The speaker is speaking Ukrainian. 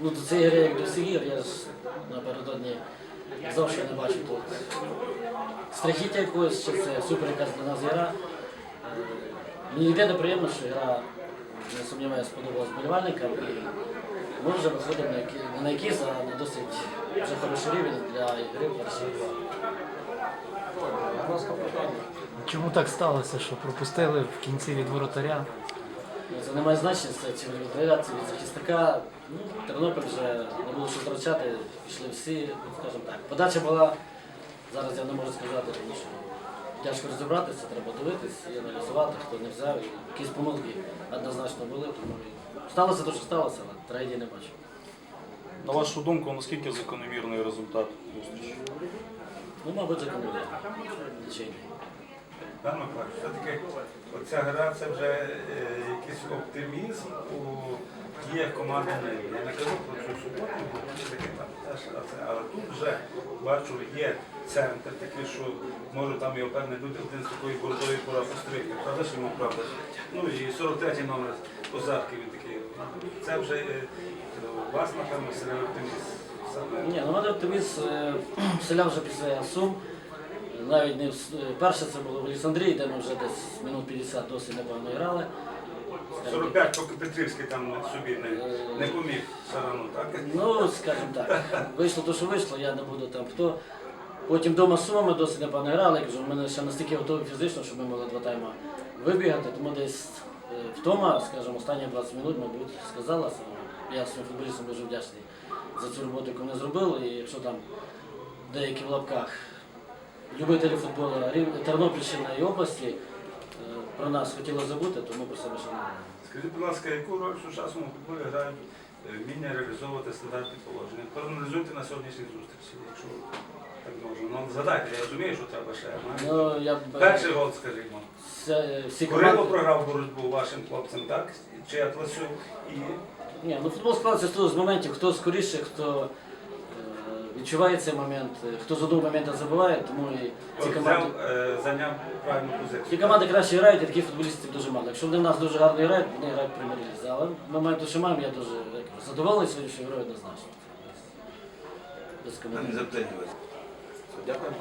Ну, до цієї гри, як до всіх ігор, я ж напередодні що я не бачу тут страхіття якогось, чи це супер якась для нас гра. Е, Мені єдине приємно, що гра, не сумніваюся, сподобалась болівальникам. І ми вже виходимо на, які, не на якийсь, а на досить вже хороший рівень для гри в два. Чому так сталося, що пропустили в кінці від воротаря? Це не має значення, це чи від від захисника. Ну, Тернопіль вже не було що втрачати, пішли всі, ну, скажімо так. Подача була, зараз я не можу сказати, тому що тяжко розібратися, треба дивитись і аналізувати, хто не взяв. Якісь помилки однозначно були, тому сталося те, що сталося, але трагедії не бачу. На вашу думку, наскільки закономірний результат зустрічі? Ну, мабуть, закономірно. Лічення. Пане Миколаївич, все-таки оця гра це вже е, якийсь оптимізм у діях команди Ниві. Я не кажу про цю суботу, бо це таке там теж, але тут вже бачу, є центр такий, що може там його певне люди один з такої бордової пора постригти. Правда, що йому правда? Ну і 43-й номер Озарки він такий. Це вже е, у вас, напевно, серед оптимізм. Саме Ні, ну мене оптиміст е, вселяв вже після Сум. Навіть не в е, перше це було в Олександрії, де ми вже десь минут 50 досить непогано грали. 45, поки Петрівський там собі не, не поміг Сарану, так? Ну, скажімо так, вийшло те, що вийшло, я не буду там хто. Потім вдома з Сумами досить непогано грали, я кажу, ми не ще настільки готові фізично, щоб ми могли два тайма вибігати, тому десь е, вдома, скажімо, останні 20 минут, мабуть, сказалася. Я своїм футболістам дуже вдячний за цю роботу, яку вони зробили. І якщо там деякі в лапках любителі футболу Тернопільщини і області е, про нас хотіли забути, то ми про себе шануємо. Скажіть, будь ласка, яку роль в сучасному футболі грають е, вміння реалізовувати стандартні положення? Проаналізуйте на сьогоднішній зустрічі, якщо так можна. Ну, згадайте, я розумію, що треба ще. Ну, я б, е, Перший гол, скажімо. все- всі Курило команди... програв боротьбу вашим хлопцям, так? Чи Атласю і Ні, ну футбол складається з того з моментів, хто скоріше, хто відчуває цей момент, е, хто з одного моменту забиває, тому і ці от команди. взяв, е, зайняв правильну позицію. Ті команди краще грають, і таких футболістів дуже мало. Якщо вони в нас дуже гарно грають, вони грають в. Але ми маємо те, що маємо, я дуже як задоволений сьогоднішньою грою однозначно. Без коментарів. Дякую.